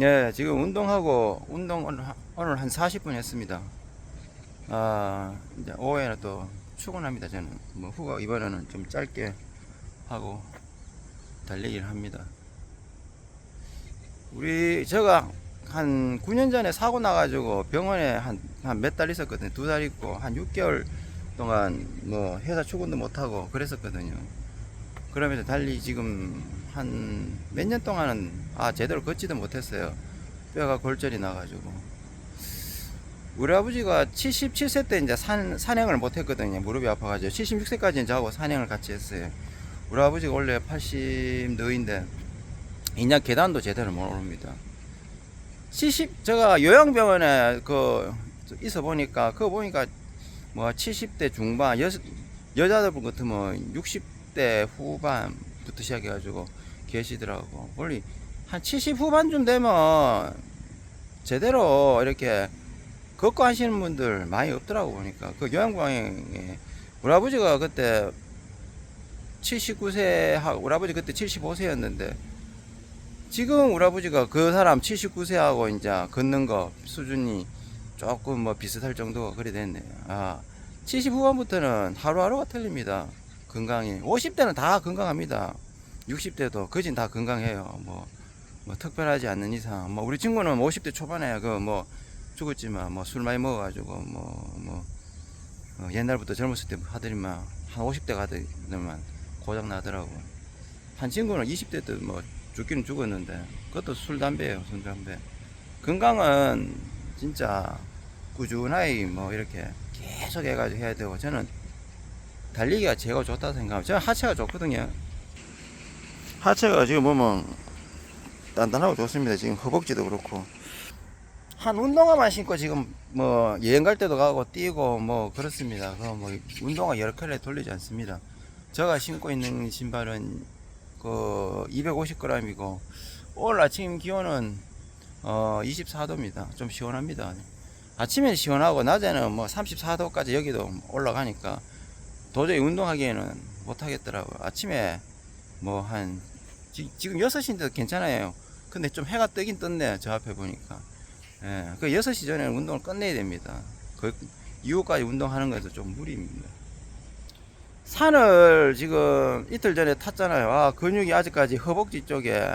예, 지금 운동하고 운동 오늘, 한 40분 했습니다. 아, 이제 오후에는 또 출근합니다. 저는 뭐 후가 이번에는 좀 짧게 하고 달리기를 합니다. 우리 제가 한 9년 전에 사고 나가지고 병원에 한 한 몇 달 있었거든요. 두 달 있고 한 6개월 동안 뭐 회사 출근도 못 하고 그랬었거든요. 그러면서 달리 지금 한 몇 년 동안은 아 제대로 걷지도 못했어요. 뼈가 골절이 나가지고 우리 아버지가 77세 때 이제 산, 산행을 못했거든요. 무릎이 아파가지고 76세까지는 저하고 산행을 같이 했어요. 우리 아버지가 원래 80 너인데 인양 계단도 제대로 못 오릅니다. 70 제가 요양병원에 그 있어 보니까 그거 보니까 뭐 70대 중반 여 여자들 같으면 60 대 후반부터 시작해가지고 계시더라고. 원래 한 70 후반쯤 되면 제대로 이렇게 걷고 하시는 분들 많이 없더라고 보니까 그 요양병원에 우리 아버지가 그때 79세 하고 우리 아버지 그때 75세였는데 지금 우리 아버지가 그 사람 79세하고 이제 걷는 거 수준이 조금 뭐 비슷할 정도가 그래 됐네요. 아, 70 후반부터는 하루하루가 틀립니다. 건강이. 50대는 다 건강합니다. 60대도 거진 다 건강해요. 뭐, 뭐 특별하지 않는 이상. 뭐 우리 친구는 50대 초반에 그 뭐 죽었지만 뭐 술 많이 먹어가지고 뭐, 뭐 어, 옛날부터 젊었을 때 하더니만 한 50대 가더니만 고장 나더라고. 한 친구는 20대 때 뭐 죽기는 죽었는데 그것도 술 담배예요 술 담배 건강은 진짜 꾸준하게 뭐 이렇게 계속 해가지고 해야 되고 저는 달리기가 제가 좋다 생각합니다 저는 하체가 좋거든요. 하체가 지금 보면 단단하고 좋습니다. 지금 허벅지도 그렇고. 한 운동화만 신고 지금 뭐 여행 갈 때도 가고 뛰고 뭐 그렇습니다. 그뭐 운동화 여러 켤레 돌리지 않습니다. 제가 신고 있는 신발은 그 250g이고 오늘 아침 기온은 어 24도입니다. 좀 시원합니다. 아침에는 시원하고 낮에는 뭐 34도까지 여기도 올라가니까 도저히 운동하기에는 못 하겠더라고요. 아침에 뭐 한 지금 6시인데도 괜찮아요. 근데 좀 해가 뜨긴 떴네. 저 앞에 보니까. 예. 그 6시 전에 운동을 끝내야 됩니다. 그 이후까지 운동하는 것도 좀 무리입니다. 산을 지금 이틀 전에 탔잖아요. 아, 근육이 아직까지 허벅지 쪽에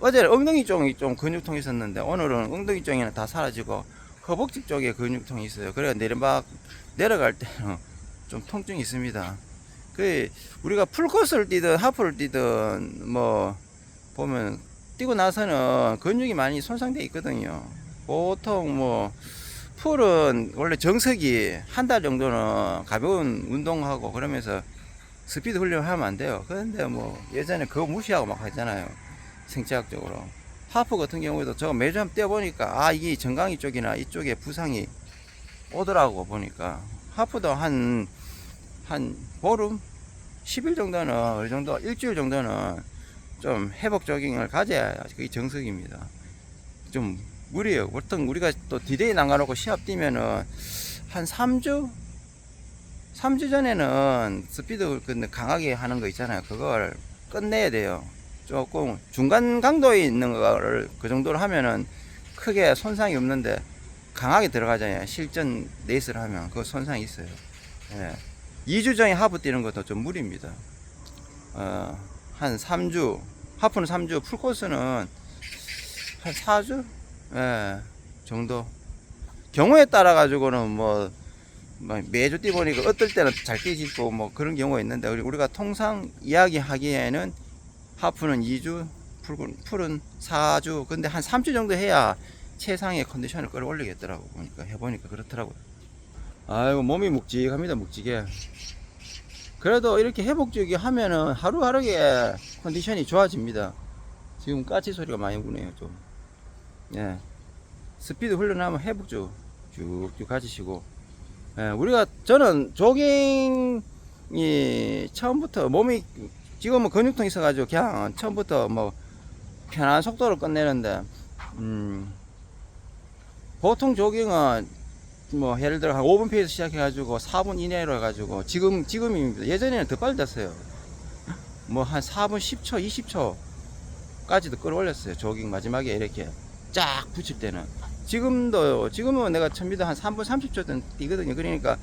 어제는 엉덩이 쪽이 좀 근육통이 있었는데 오늘은 엉덩이 쪽에는 다 사라지고 허벅지 쪽에 근육통이 있어요. 그래 내리막 내려갈 때는 좀 통증이 있습니다. 그 우리가 풀코스를 뛰든 하프를 뛰든 뭐 보면 뛰고 나서는 근육이 많이 손상돼 있거든요. 보통 뭐 풀은 원래 정석이 한 달 정도는 가벼운 운동하고 그러면서 스피드 훈련하면 안 돼요. 그런데 뭐 예전에 그거 무시하고 막 하잖아요. 생체학적으로. 하프 같은 경우에도 제가 매주 한번 뛰어보니까 아 이게 정강이 쪽이나 이쪽에 부상이 오더라고 보니까 하프도 한 한 보름 10일 정도는 어느 정도 일주일 정도는 좀 회복 조깅을 가져야 그게 정석입니다. 좀 무리예요. 보통 우리가 또 디데이 나가놓고 시합 뛰면은 한 3주? 3주 전에는 스피드 그 강하게 하는 거 있잖아요. 그걸 끝내야 돼요. 조금 중간 강도에 있는 거를 그 정도로 하면은 크게 손상이 없는데 강하게 들어가잖아요. 실전 레이스를 하면 그 손상이 있어요. 예. 2주 전에 하프 뛰는 것도 좀 무리입니다. 어, 한 3주, 하프는 3주, 풀코스는 한 4주? 예, 정도. 경우에 따라 가지고는 뭐, 뭐 매주 뛰보니까 어떨 때는 잘 뛰지고 뭐 그런 경우가 있는데 우리- 우리가 통상 이야기하기에는 하프는 2주, 풀은, 풀은 4주. 근데 한 3주 정도 해야 최상의 컨디션을 끌어올리겠더라고 보니까 해보니까 그렇더라고요. 아이고 몸이 묵직합니다 묵직해. 그래도 이렇게 회복적이 하면은 하루하루에 컨디션이 좋아집니다. 지금 까치 소리가 많이 오네요 좀. 예. 스피드 훈련하면 회복적 쭉쭉 가지시고. 예, 우리가 저는 조깅이 처음부터 몸이 지금은 근육통 있어가지고 그냥 처음부터 뭐 편한 속도로 끝내는데 음 보통 조깅은 뭐 예를 들어 한 5분 페이스 시작해 가지고 4분 이내로 해 가지고 지금 지금입니다. 예전에는 더 빨리 됐어요. 뭐 한 4분 10초, 20초 30초까지도 끌어올렸어요. 조깅 마지막에 이렇게 쫙 붙일 때는. 지금도, 지금은 내가 첨비도 한 3분 30초든 뛰거든요. 그러니까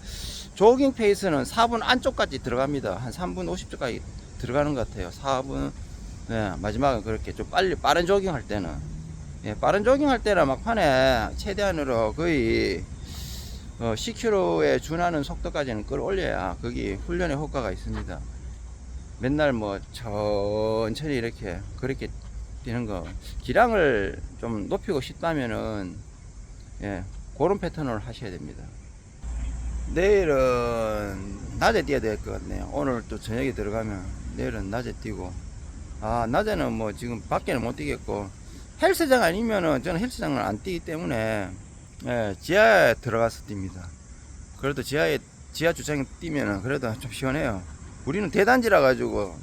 조깅 페이스는 4분 안쪽까지 들어갑니다. 한 3분 50초까지 들어가는 것 같아요. 4분, 네, 마지막은 그렇게 좀 빨리, 빠른 조깅 할 때는. 예, 빠른 조깅 할 때는 막판에 최대한으로 거의 어, 10km에 준하는 속도까지는 끌어올려야 거기 훈련의 효과가 있습니다. 맨날 뭐 천천히 이렇게 그렇게 뛰는 거 기량을 좀 높이고 싶다면은 예, 그런 패턴을 하셔야 됩니다. 내일은 낮에 뛰어야 될 것 같네요. 오늘 또 저녁에 들어가면 내일은 낮에 뛰고 아 낮에는 뭐 지금 밖에는 못 뛰겠고 헬스장 아니면은 저는 헬스장을 안 뛰기 때문에 예, 지하에 들어가서 뜁니다. 그래도 지하에 지하 주차장 뛰면은 그래도 좀 시원해요. 우리는 대단지라 가지고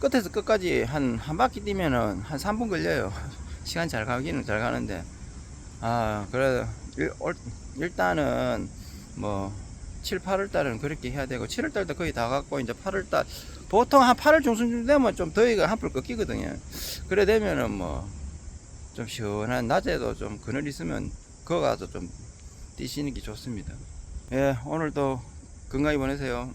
끝에서 끝까지 한 한 바퀴 뛰면은 한 3분 걸려요. 시간 잘 가기는 잘 가는데 아 그래도 일, 올- 일단은 뭐 7, 8월 달은 그렇게 해야 되고 7월 달도 거의 다 갔고 이제 8월 달 보통 한 8월 중순쯤 되면 좀 더위가 한풀 꺾이거든요. 그래 되면은 뭐 좀 시원한 낮에도 좀 그늘 있으면 거 가서 좀 뛰시는 게 좋습니다. 예, 오늘도 건강히 보내세요.